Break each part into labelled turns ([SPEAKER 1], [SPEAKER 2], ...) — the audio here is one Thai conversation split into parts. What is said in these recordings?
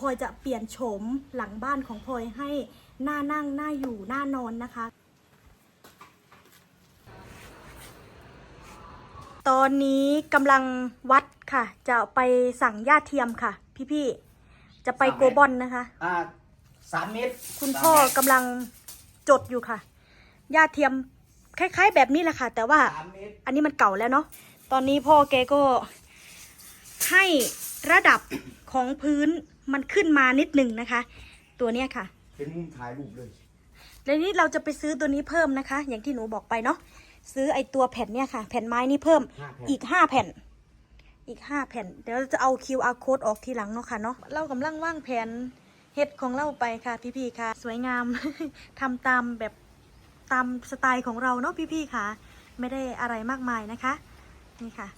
[SPEAKER 1] พลอยจะเปลี่ยนโฉมหลังบ้านของพลอยให้หน้านั่งหน้าอยู่หน้านอนนะคะ ตอนนี้กำลังวัดค่ะ จะไปสั่งหญ้าเทียมค่ะ พี่ๆจะไปโกบอนนะคะ
[SPEAKER 2] อ่าสามเมตร
[SPEAKER 1] คุณพ่อกำลังจดอยู่ค่ะหญ้าเทียมคล้าย ๆ แบบนี้แหละค่ะ แต่ว่า
[SPEAKER 2] สามเมตร
[SPEAKER 1] อันนี้มันเก่าแล้วเนาะตอนนี้พ่อแกก็ให้ระดับของพื้น มันขึ้นมานิดหนึ่งนะคะ ตัวเนี้ยค่ะ
[SPEAKER 2] เป็นมุมถ่ายรูปเลย
[SPEAKER 1] แล้วนี้เราจะไปซื้อตัวนี้เพิ่มนะคะ อย่างที่หนูบอกไปเนาะซื้อไอตัวแผ่นเนี่ยค่ะ แผ่นไม้นี่เพิ่ม
[SPEAKER 2] ห้าแผ่น
[SPEAKER 1] อีกห้าแผ่น อีกห้าแผ่น เดี๋ยวเราจะเอา QR code ออกทีหลังเนาะค่ะเนาะเรากำลังว่างแผนเฮ็ดของเราไปค่ะพี่ๆค่ะ สวยงาม ทำตามแบบตามสไตล์ของเราเนาะพี่ๆค่ะ ไม่ได้อะไรมากมายนะคะ นี่ค่ะ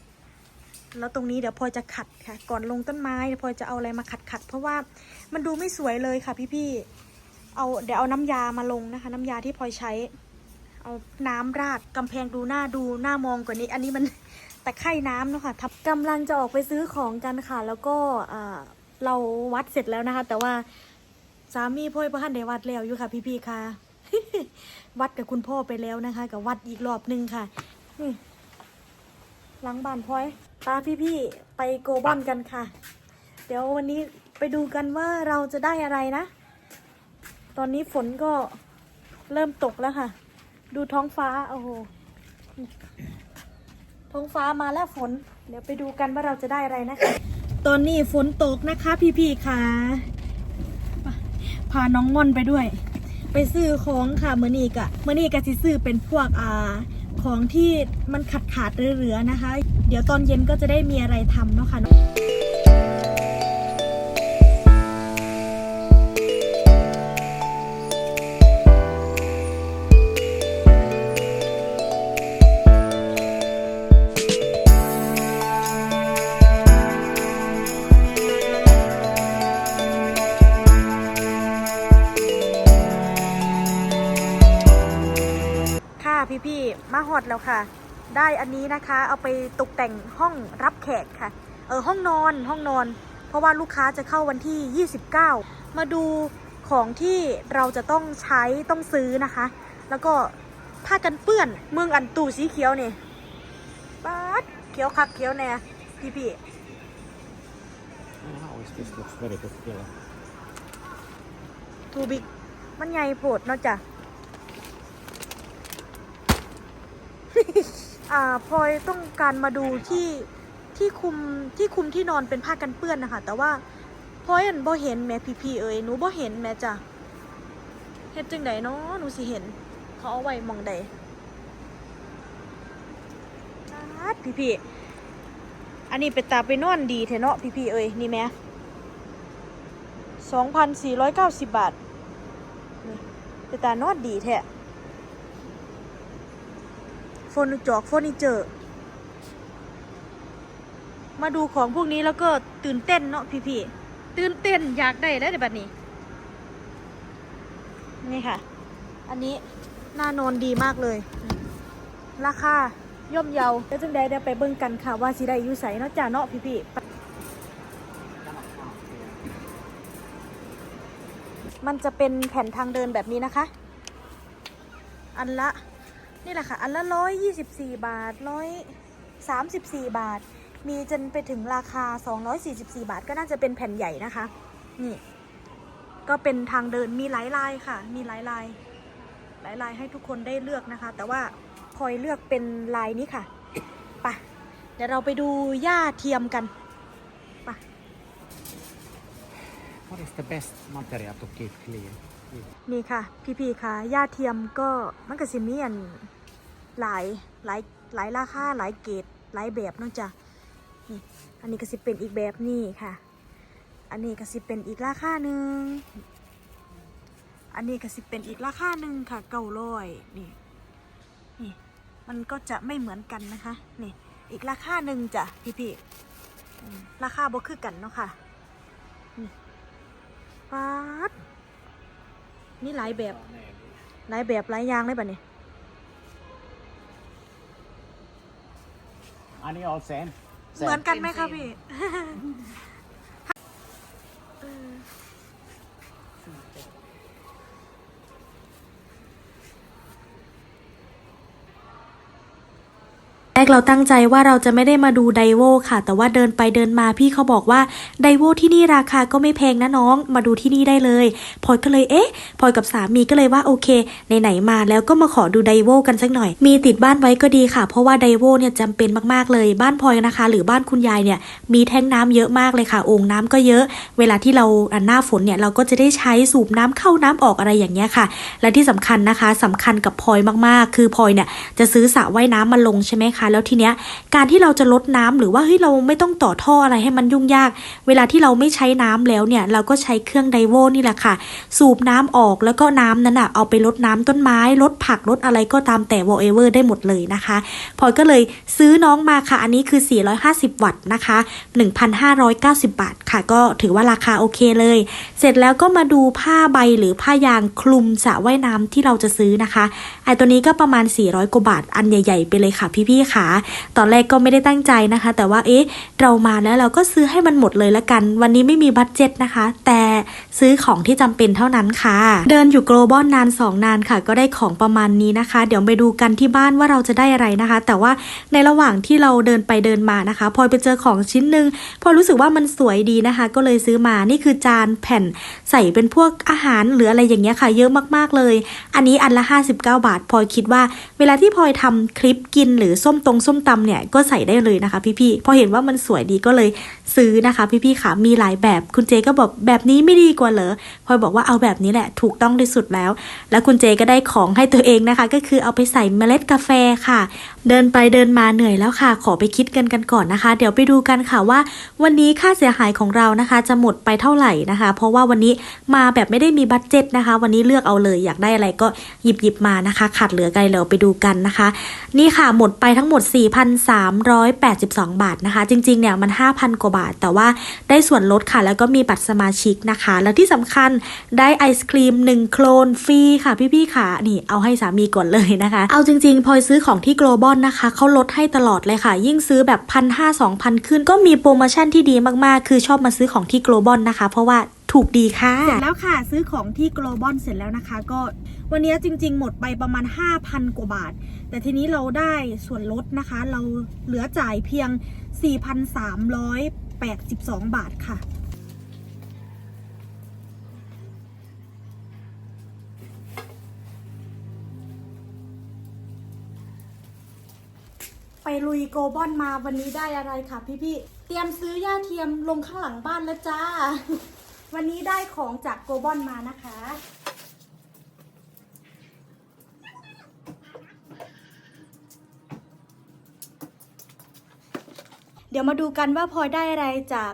[SPEAKER 1] แล้วตรงนี้เดี๋ยวพลอยจะขัดค่ะ ก่อนลงต้นไม้เดี๋ยวพลอยจะเอาอะไรมาขัดขัดๆเพราะว่ามันดูไม่สวยเลยค่ะพี่ๆเอาเดี๋ยวเอาน้ำยามาลงนะคะ น้ำยาที่พลอยใช้ เอาน้ำราดกำแพงดูหน้าดูหน้ามองกว่านี้ อันนี้มันแตะไคร่น้ำเนาะค่ะทับกำลังจะออกไปซื้อของกันค่ะ แล้วก็เราวัดเสร็จแล้วนะคะ แต่ว่าสามีพ่อยประคันได้วัดแล้วอยู่ค่ะ พี่ๆค่ะ วัดกับคุณพ่อไปแล้วนะคะ กับวัดอีกรอบหนึงค่ะนี่หลังบ้านพลอย ตาพี่ๆไปโกบอนกันค่ะ เดี๋ยววันนี้ไปดูกันว่าเราจะได้อะไรนะ ตอนนี้ฝนก็เริ่มตกแล้วค่ะ ดูท้องฟ้าโอ้โหท้องฟ้ามาแล้วฝน เดี๋ยวไปดูกันว่าเราจะได้อะไรนะคะ ตอนนี้ฝนตกนะคะพี่ๆค่ะ พาน้องม่อนไปด้วย ไปซื้อของค่ะเมื่อนี้กะเมื่อนี้กะสิซื้อเป็นพวกอ่า ของที่มันขาดขาดๆเรือๆนะคะ เดี๋ยวตอนเย็นก็จะได้มีอะไรทำเนาะคะค่ะ พี่ๆ มาฮอดแล้วค่ะ ได้อันนี้นะคะ เอาไปตกแต่งห้องรับแขกค่ะ เออห้องนอนห้องนอน เพราะว่าลูกค้าจะเข้าวันที่ 29 มาดูของที่เราจะต้องใช้ต้องซื้อนะคะ แล้วก็ผ้ากันเปื้อนเมืองอันตู่สีเขียวนี่ป๊าดเขียวคักเขียวแน่พี่ๆ
[SPEAKER 3] Oh, this looks very good together.
[SPEAKER 1] ทูบิกมันใหญ่โพดเนาะจ้ะ อ่าพลอยต้องการมาดูที่ที่คุมที่คุมที่นอนเป็นผ้ากันเปื้อนนะคะ แต่ว่าพลอยอันบ่เห็นแม่พี่พี่เอ้ยหนูบ่เห็นแม่จ้ะเฮ็ดจังไดเนาะหนูสิเห็น เขาเอาไว้มองใดพี่พี่อันนี้เป็นตาไปนอนดีแท้เนาะพี่พี่เอ้ยนี่แม่สองพันสี่ร้อยเก้าสิบบาท นี่เป็นตานอดดีแท้ เฟอร์นิจอกเฟอร์นิเจอร์มาดูของพวกนี้แล้วก็ตื่นเต้นเนาะพี่ๆตื่นเต้นอยากได้แล้วเดี๋ยวบัดนี้ นี่ค่ะ อันนี้น่านอนดีมากเลย ราคาย่อมเยาแล้วจึงได้เดี๋ยวไปเบิ่งกันค่ะว่าสิได้อยู่ใสเนาะจ้าเนาะพี่ๆมันจะเป็นแผ่นทางเดินแบบนี้นะคะ อันละ นี่แหละค่ะ อันละร้อยยี่สิบสี่บาทร้อยสามสิบสี่บาท มีจนไปถึงราคาสองร้อยสี่สิบสี่บาท ก็น่าจะเป็นแผ่นใหญ่นะคะ นี่ ก็เป็นทางเดินมีหลายลายค่ะ มีหลายลาย หลายลายให้ทุกคนได้เลือกนะคะ แต่ว่าพลอยเลือกเป็นลายนี้ค่ะไปะเดี๋ยวเราไปดูหญ้าเทียมกัน
[SPEAKER 3] What is the best material to keep clean?
[SPEAKER 1] นี่ค่ะ พี่ๆค่ะหญ้าเทียมก็มันก็สิมีอันหลายหลายหลายราคาหลายเกรดหลายแบบเนาะจ้ะนี่อันนี้ก็สิเป็นอีกแบบนี่ค่ะ อันนี้ก็สิเป็นอีกราคาหนึ่งอันนี้ก็สิเป็นอีกราคาหนึ่งค่ะเก้าร้อยนี่นี่มันก็จะไม่เหมือนกันนะคะนี่อีกราคาหนึ่งจ้ะพี่ๆอืมราคาบ่คือกันเนาะค่ะนี่ป๊าด นี่หลายแบบ หลายแบบหลายอย่างเลยป่ะเนี่ย
[SPEAKER 3] อันนี้ all same
[SPEAKER 1] เหมือนกันไหมคะพี่ เออ
[SPEAKER 4] แร กเราตั้งใจว่าเราจะไม่ได้มาดูไดโวค่ะ แต่ว่าเดินไปเดินมาพี่เขาบอกว่าไดโวที่นี่ราคาก็ไม่แพงนะน้อง มาดูที่นี่ได้เลยพลอยก็เลยเอ๊ะพลอยกับสามีก็เลยว่าโอเคไหนๆมาแล้วก็มาขอดูไดโวกันสักหน่อย มีติดบ้านไว้ก็ดีค่ะ เพราะว่าไดโวเนี่ยจำเป็นมากๆเลยบ้านพลอยนะคะ หรือบ้านคุณยายเนี่ยมีแท้งน้ำเยอะมากเลยค่ะโอ่งน้ำก็เยอะ เวลาที่เราอะหน้าฝนเนี่ยเราก็จะได้ใช้สูบน้ำเข้าน้ำออกอะไรอย่างเงี้ยค่ะ และที่สำคัญนะคะสำคัญกับพลอยมากๆ คือพลอยเนี่ยจะซื้อสระว่ายน้ำมาลงใช่ไหมคะแล้วทีเนี้ยการที่เราจะลดน้ำหรือว่าเฮ้ยเราไม่ต้องต่อท่ออะไรให้มันยุ่งยาก เวลาที่เราไม่ใช้น้ำแล้วเนี่ยเราก็ใช้เครื่องไดโวนี่แหละค่ะ สูบน้ำออกแล้วก็น้ำนั้นอะเอาไปลดน้ำต้นไม้ลดผักลดอะไรก็ตามแต่ whatever ได้หมดเลยนะคะพลอยก็เลยซื้อน้องมาค่ะ อันนี้คือ 450 วัตต์นะคะ 1,590 บาทค่ะ ก็ถือว่าราคาโอเคเลย เสร็จแล้วก็มาดูผ้าใบหรือผ้ายางคลุมสระว่ายน้ำที่เราจะซื้อนะคะไอตัวนี้ก็ประมาณ 400กว่าบาทอันใหญ่ ๆ ไปเลยค่ะพี่ๆค่ะตอนแรกก็ไม่ได้ตั้งใจนะคะ แต่ว่าเอ๊ะเรามาแล้วเราก็ซื้อให้มันหมดเลยละกัน วันนี้ไม่มีบัตเจ็ตนะคะ แต่ ซื้อของที่จำเป็นเท่านั้นค่ะ เดินอยู่โกลบอลนาน 2 นานค่ะ ก็ได้ของประมาณนี้นะคะ เดี๋ยวไปดูกันที่บ้านว่าเราจะได้อะไรนะคะ แต่ว่าในระหว่างที่เราเดินไปเดินมานะคะพลอยไปเจอของชิ้นหนึ่งพลอยรู้สึกว่ามันสวยดีนะคะ ก็เลยซื้อมานี่คือจานแผ่นใส่เป็นพวกอาหารหรืออะไรอย่างเงี้ยค่ะ เยอะมากๆเลย อันนี้อันละ 59 บาทพลอยคิดว่า เวลาที่พลอยทำคลิปกินหรือส้มตรงส้มตำเนี่ยก็ใส่ได้เลยนะคะ พี่ๆพอเห็นว่ามันสวยดีก็เลยซื้อนะคะ พี่ๆค่ะมีหลายแบบคุณเจก็บอกแบบนี้ไไม่ดีกว่าเหรอพลอยบอกว่าเอาแบบนี้แหละถูกต้องที่สุดแล้ว แล้วคุณเจก็ได้ของให้ตัวเองนะคะ ก็คือเอาไปใส่เมล็ดกาแฟค่ะ เดินไปเดินมาเหนื่อยแล้วค่ะ ขอไปคิดกันกันก่อนนะคะ เดี๋ยวไปดูกันค่ะว่า วันนี้ค่าเสียหายของเรานะคะ จะหมดไปเท่าไหร่นะคะ เพราะว่าวันนี้มาแบบไม่ได้มีบัตเจ็ตนะคะ วันนี้เลือกเอาเลยอยากได้อะไรก็หยิบหยิบมานะคะ ขาดเหลือไกลเราไปดูกันนะคะ นี่ค่ะหมดไปทั้งหมด 4,382 บาทนะคะ จริงๆเนี่ยมัน 5,000 กว่าบาท แต่ว่าได้ส่วนลดค่ะ แล้วก็มีบัตรสมาชิกนะคะแล้วที่สำคัญได้ไอศครีม 1 โคลนฟรีค่ะพี่ๆค่ะ นี่เอาให้สามีก่อนเลยนะคะ เอาจริงๆ พลอยซื้อของที่ global นะคะเขาลดให้ตลอดเลยค่ะ ยิ่งซื้อแบบพันห้าสองพันขึ้นก็มีโปรโมชั่นที่ดีมากๆ คือชอบมาซื้อของที่ global นะคะ เพราะว่าถูกดีค่ะ เสร็จแล้วค่ะ ซื้อของที่ global เสร็จแล้วนะคะ ก็วันนี้จริง ๆ หมดไปประมาณ 5,000 กว่าบาท แต่ทีนี้เราได้ส่วนลดนะคะ เราเหลือจ่ายเพียง 4,382 บาทค่ะ ลุยโกลบอนมาวันนี้ได้อะไรค่ะพี่ๆเตรียมซื้อย่าเทียมลงข้างหลังบ้านแล้วจ้า วันนี้ได้ของจากโกลบอนมานะคะ เดี๋ยวมาดูกันว่าพลอยได้อะไรจาก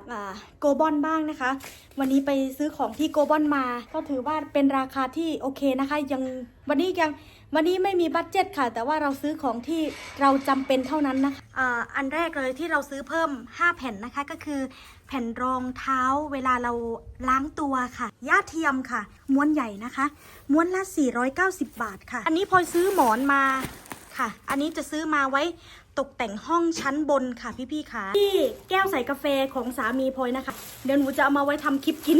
[SPEAKER 4] โกบอนบ้างนะคะ วันนี้ไปซื้อของที่โกบอนมา ก็ถือว่าเป็นราคาที่โอเคนะคะ ยังวันนี้ยัง วันนี้ไม่มีบัตเจ็ตค่ะ แต่ว่าเราซื้อของที่เราจำเป็นเท่านั้นนะคะอ่าอันแรกเลยที่เราซื้อเพิ่ม 5 แผ่นนะคะก็คือ แผ่นรองเท้าเวลาเราล้างตัวค่ะย่าเทียมค่ะ ม้วนใหญ่นะคะ ม้วนละ 490 บาทค่ะ อันนี้พลอยซื้อหมอนมาค่ะ อันนี้จะซื้อมาไว้ตกแต่งห้องชั้นบนค่ะพี่ๆค่ะที่แก้วใส่กาแฟของสามีพลอยนะคะ เดี๋ยวหนูจะเอามาไว้ทำคลิปกิน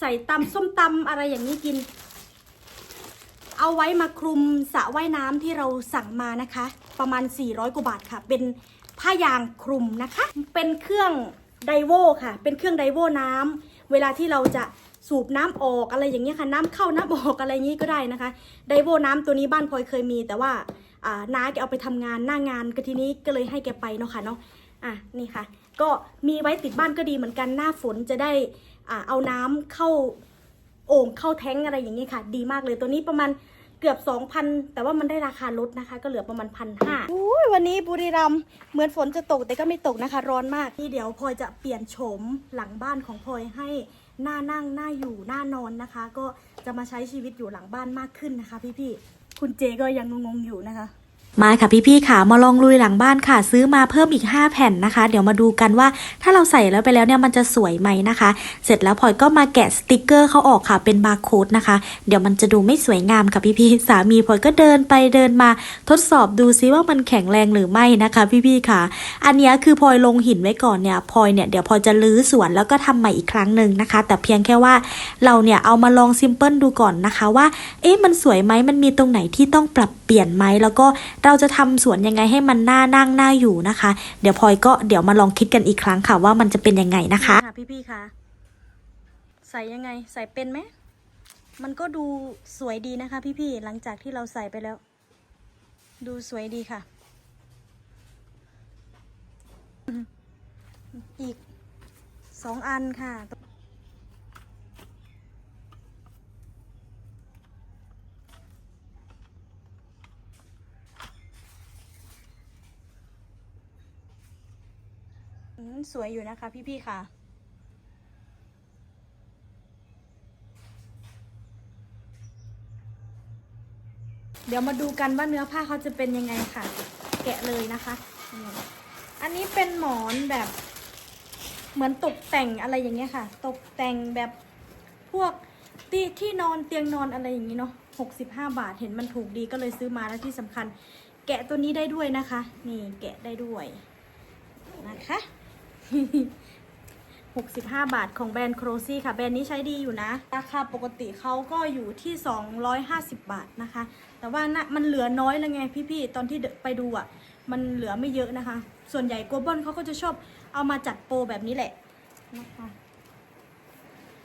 [SPEAKER 4] ใส่ตำส้มตำอะไรอย่างนี้กิน เอาไว้มาคลุมสระว่ายน้ำที่เราสั่งมานะคะ ประมาณ 400 กว่าบาทค่ะ เป็นผ้ายางคลุมนะคะ เป็นเครื่องไดโวค่ะ เป็นเครื่องไดโวน้ำเวลาที่เราจะสูบน้ำออกอะไรอย่างเงี้ยค่ะ น้ำเข้าน้ำออกอะไรอย่างงี้ก็ได้นะคะ ไดโวน้ำตัวนี้บ้านพลอยเคยมี แต่ว่าอ่าน้าแกเอาไปทำงานหน้างานก็ทีนี้ก็เลยให้แกไปเนาะค่ะเนาะอะนี่ค่ะ ก็มีไว้ติดบ้านก็ดีเหมือนกันหน้าฝนจะได้อ่าเอาน้ำเข้า โอ่งเข้าแท้งอะไรอย่างเงี้ยค่ะ ดีมากเลยตัวนี้ประมาณเกือบ 2,000 แต่ว่ามันได้ราคาลดนะคะ ก็เหลือประมาณพันห้าอุ้ยวันนี้บุรีรัมย์เหมือนฝนจะตกแต่ก็ไม่ตกนะคะ ร้อนมากนี่เดี๋ยวพลอยจะเปลี่ยนโฉมหลังบ้านของพลอยให้หน้านั่งหน้าอยู่หน้านอนนะคะ ก็จะมาใช้ชีวิตอยู่หลังบ้านมากขึ้นนะคะ พี่ๆคุณเจก็ยังงงๆอยู่นะคะ มาค่ะพี่ๆค่ะมาลองลุยหลังบ้านค่ะ ซื้อมาเพิ่มอีก 5 แผ่นนะคะ เดี๋ยวมาดูกันว่าถ้าเราใส่แล้วไปแล้วเนี่ยมันจะสวยไหมนะคะ เสร็จแล้วพลอยก็มาแกะสติกเกอร์เขาออกค่ะเป็นบาร์โค้ดนะคะ เดี๋ยวมันจะดูไม่สวยงามค่ะพี่ๆสามีพลอยก็เดินไปเดินมาทดสอบดูซิว่ามันแข็งแรงหรือไม่นะคะ พี่ๆค่ะ อันนี้คือพลอยลงหินไว้ก่อนเนี่ยพลอยเนี่ยเดี๋ยวพลอยจะลื้อสวนแล้วก็ทำใหม่อีกครั้งหนึ่งนะคะ แต่เพียงแค่ว่าเราเนี่ยเอามาลองซิมเพิลดูก่อนนะคะว่าเอ๊ะมันสวยไหมมันมีตรงไหนที่ต้องปรับเปลี่ยนไหมแล้วก็เราจะทำสวนยังไงให้มันน่านั่งน่าอยู่นะคะ เดี๋ยวพลอยก็เดี๋ยวมาลองคิดกันอีกครั้งค่ะว่ามันจะเป็นยังไงนะคะค่ะพี่ๆคะใส่ยังไงใส่เป็นไหมมันก็ดูสวยดีนะคะ พี่ๆหลังจากที่เราใส่ไปแล้ว ดูสวยดีค่ะ อีกสองอันค่ะ สวยอยู่นะคะพี่ๆค่ะ เดี๋ยวมาดูกันว่าเนื้อผ้าเขาจะเป็นยังไงค่ะ แกะเลยนะคะ อันนี้เป็นหมอนแบบ เหมือนตกแต่งอะไรอย่างเงี้ยค่ะ ตกแต่งแบบพวกที่ที่นอนเตียงนอนอะไรอย่างนี้เนาะหกสิบห้าบาทเห็นมันถูกดีก็เลยซื้อมาแล้วที่สำคัญ แกะตัวนี้ได้ด้วยนะคะ นี่แกะได้ด้วยนะคะ 65 บาทของแบรนด์โครซี่ค่ะ แบรนด์นี้ใช้ดีอยู่นะ ราคาปกติเขาก็อยู่ที่ 250 บาทนะคะ แต่ว่านะมันเหลือน้อยแล้วไงพี่ๆ ตอนที่ไปดูอะ มันเหลือไม่เยอะนะคะ ส่วนใหญ่โกลบอลเขาก็จะชอบเอามาจัดโปรแบบนี้แหละนะคะ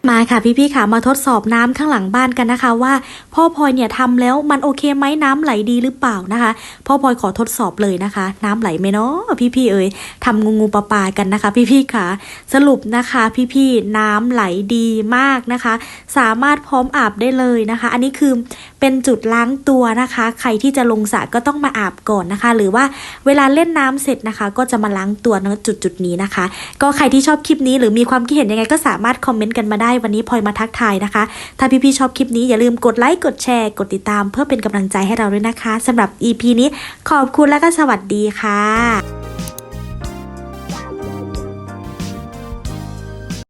[SPEAKER 4] มาค่ะพี่ๆค่ะมาทดสอบน้ำข้างหลังบ้านกันนะคะ ว่าพ่อพลอยเนี่ยทำแล้วมันโอเคไหมน้ำไหลดีหรือเปล่านะคะ พ่อพลอยขอทดสอบเลยนะคะ น้ำไหลไหมเนาะพี่ๆเอ่ยทำงูงูปลาปลากันนะคะ พี่ๆค่ะ สรุปนะคะ พี่ๆน้ำไหลดีมากนะคะ สามารถพร้อมอาบได้เลยนะคะ อันนี้คือเป็นจุดล้างตัวนะคะ ใครที่จะลงสระก็ต้องมาอาบก่อนนะคะ หรือว่าเวลาเล่นน้ำเสร็จนะคะ ก็จะมาล้างตัวณจุดจุดนี้นะคะ ก็ใครที่ชอบคลิปนี้หรือมีความคิดเห็นยังไงก็สามารถคอมเมนต์กันมาได้ได้วันนี้พลอยมาทักทายนะคะ ถ้าพี่ๆชอบคลิปนี้อย่าลืมกดไลค์กดแชร์ กดติดตามเพื่อเป็นกำลังใจให้เราด้วยนะคะสำหรับ EP นี้ขอบคุณและก็สวัสดีค่ะ